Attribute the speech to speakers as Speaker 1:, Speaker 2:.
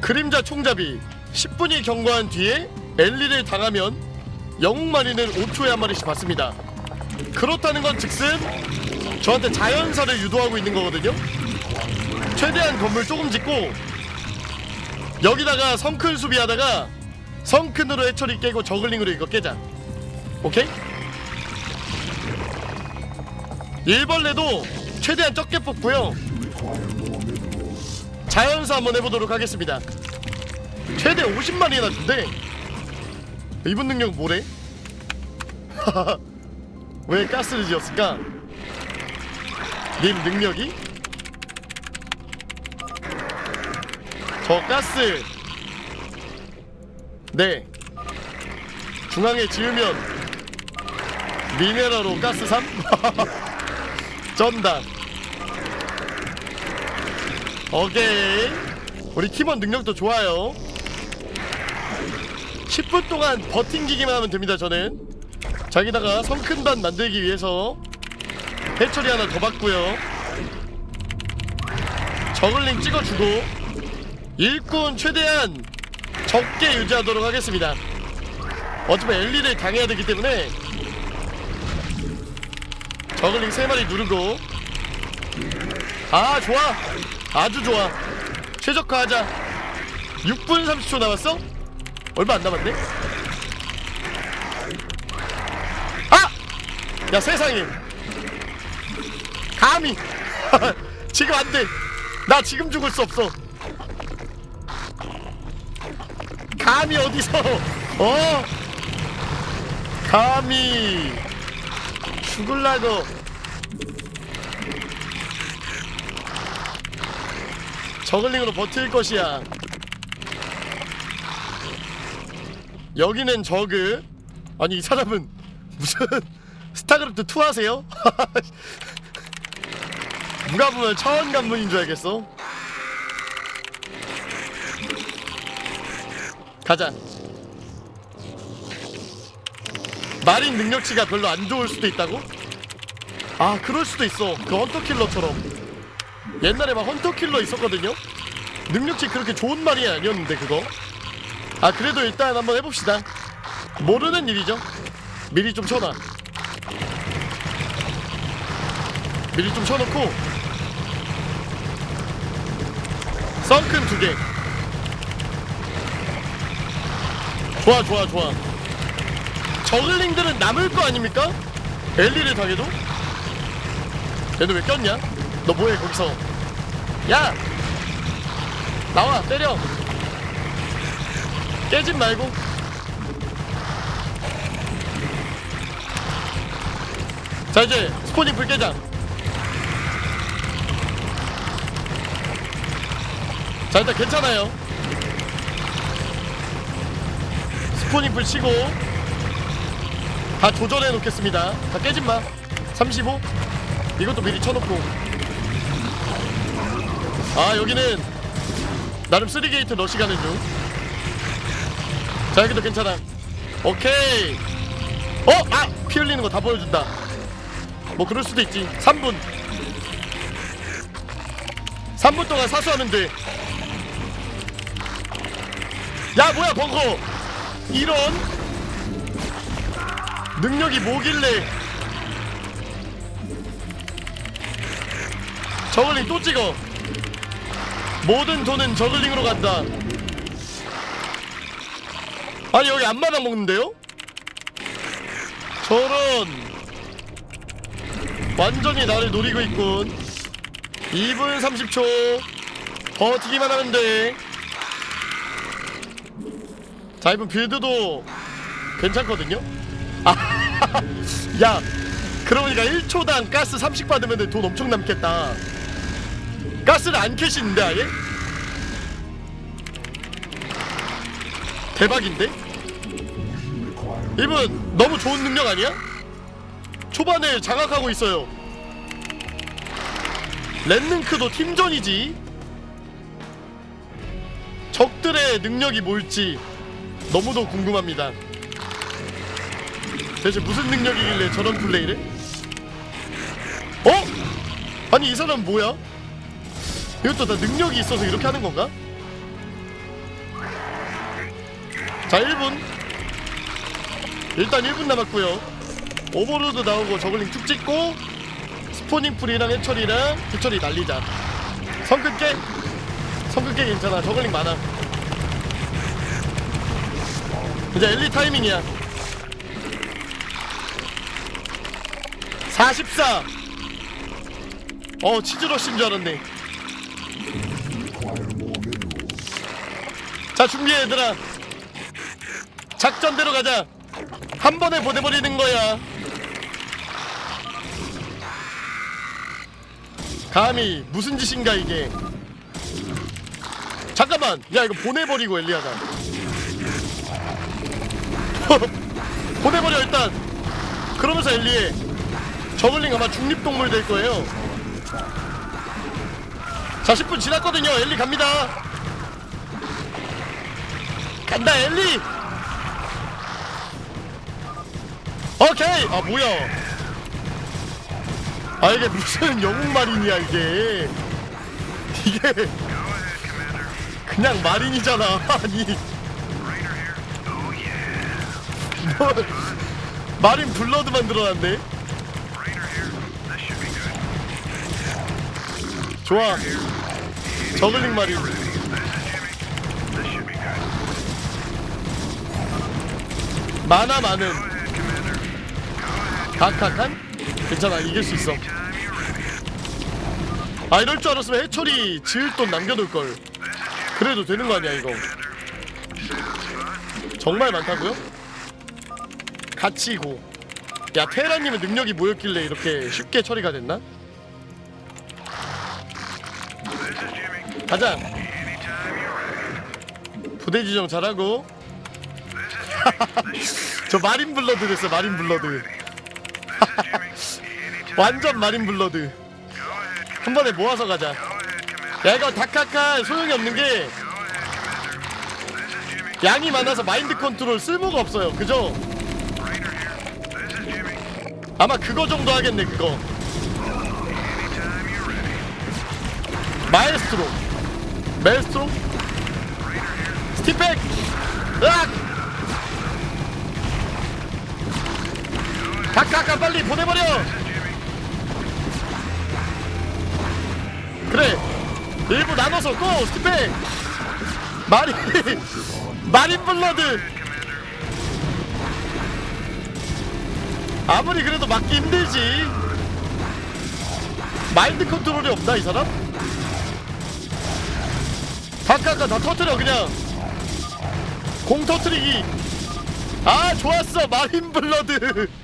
Speaker 1: 그림자 총잡이 10분이 경과한 뒤에 엘리를 당하면 영웅마리는 5초에 한 마리씩 받습니다. 그렇다는 건 즉슨 저한테 자연사를 유도하고 있는 거거든요. 최대한 건물 조금 짓고 여기다가 성큰 수비하다가 성큰으로 해처리 깨고 저글링으로 이거 깨자. 오케이? 일벌레도 최대한 적게 뽑고요. 자연사 한번 해보도록 하겠습니다. 최대 50마리나 준대. 이분 능력 뭐래? 왜 가스를 지었을까? 님 능력이? 저 가스 네 중앙에 지으면 미네랄로 가스 3? 쩐다 오케이. 우리 팀원 능력도 좋아요. 10분 동안 버팅기기만 하면 됩니다 저는. 자기다가 성큰반 만들기 위해서 해처리 하나 더 받고요. 저글링 찍어주고 일꾼 최대한 적게 유지하도록 하겠습니다. 어차피 엘리를 당해야 되기 때문에 저글링 3마리 누르고 아 좋아 아주 좋아. 최적화하자 6분 30초 남았어? 얼마 안 남았네? 아! 야 세상에. 감히. 지금 안 돼. 나 지금 죽을 수 없어. 감히 어디서? 어? 감히. 죽을라고 저글링으로 버틸 것이야. 여기는 저그. 아니 이 사람은 무슨 스타크래프트 2 하세요? 누가 보면 차원 간문인 줄 알겠어? 가자. 마린 능력치가 별로 안 좋을 수도 있다고? 아 그럴 수도 있어. 그 헌터킬러처럼 옛날에 막 헌터킬러 있었거든요? 능력치 그렇게 좋은 말이 아니었는데 그거. 아 그래도 일단 한번 해봅시다. 모르는 일이죠. 미리 좀 쳐놔. 미리 좀 쳐놓고. 썬큰 두개. 좋아 좋아 좋아. 저글링들은 남을 거 아닙니까? 엘리를 당해도? 얘는 왜 꼈냐? 너 뭐해 거기서? 야! 나와 때려! 깨진 말고. 자 이제 스포닝 불 깨자. 자 일단 괜찮아요. 스포닝 불 치고 다 조절해 놓겠습니다. 다 깨진마. 35 이것도 미리 쳐놓고 아 여기는 나름 3게이트 러시 가는 중자 여기도 괜찮아. 오케이. 어! 아! 피 흘리는 거 다 보여준다. 뭐 그럴 수도 있지. 3분. 3분 동안 사수하면 돼야 뭐야 버거 이런 능력이 뭐길래. 저글링 또 찍어 모든 돈은 저글링으로 간다 아니 여기 앞마당 먹는데요? 저런 완전히 나를 노리고 있군 2분 30초 버티기만 하면 돼 자, 이번 빌드도 괜찮거든요? 아, 야, 그러니까 1초당 가스 30 받으면 돈 엄청 남겠다. 가스를 안 캐시는데 아예? 대박인데? 이분 너무 좋은 능력 아니야? 초반에 장악하고 있어요. 랜능크도 팀전이지. 적들의 능력이 뭘지 너무도 궁금합니다. 대체 무슨 능력이길래 저런 플레이를? 어? 아니 이 사람 뭐야? 이것도 다 능력이 있어서 이렇게 하는 건가? 자 1분. 일단 1분 남았고요. 오버로드 나오고 저글링 쭉 찍고 스포닝 풀이랑 해처리랑 기처리 날리자. 성급게 성급게 괜찮아. 저글링 많아. 이제 엘리 타이밍이야. 44어 치즈러쉬인 줄 알았네 자 준비해 얘들아. 작전대로 가자. 한 번에 보내버리는 거야. 감히 무슨 짓인가 이게. 잠깐만. 야 이거 보내버리고 엘리아가. 보내버려 일단. 그러면서 엘리에 저글링 아마 중립동물 될 거예요. 자 10분 지났거든요. 엘리 갑니다 간다 엘리! 오케이! 아 뭐야? 아 이게 무슨 영웅 마린이야 이게? 이게 그냥 마린이잖아 아니. 뭐 마린 블러드 만들어놨네? 좋아. 저글링 마린 많아 많은 각각한 괜찮아 이길 수 있어. 아 이럴 줄 알았으면 해철이 지을 돈 남겨둘 걸. 그래도 되는 거 아니야 이거. 정말 많다고요? 같이고. 야 테라님의 능력이 뭐였길래 이렇게 쉽게 처리가 됐나? 가자. 부대 지정 잘하고 저 마린 블러드 됐어 마린 블러드. 완전 마린 블러드. 한 번에 모아서 가자. 야 이거 다카카 소용이 없는 게 양이 많아서 마인드 컨트롤 쓸모가 없어요. 그죠? 아마 그거 정도 하겠네 그거. 마에스트로 마에스트로 스티팩 으악 다카카 빨리 보내버려. 그래 일부 나눠서 고 스티팩 마린 마린 블러드. 아무리 그래도 막기 힘들지. 마인드 컨트롤이 없나 이 사람? 다카카 다 터트려 그냥. 공 터트리기. 아 좋았어 마린 블러드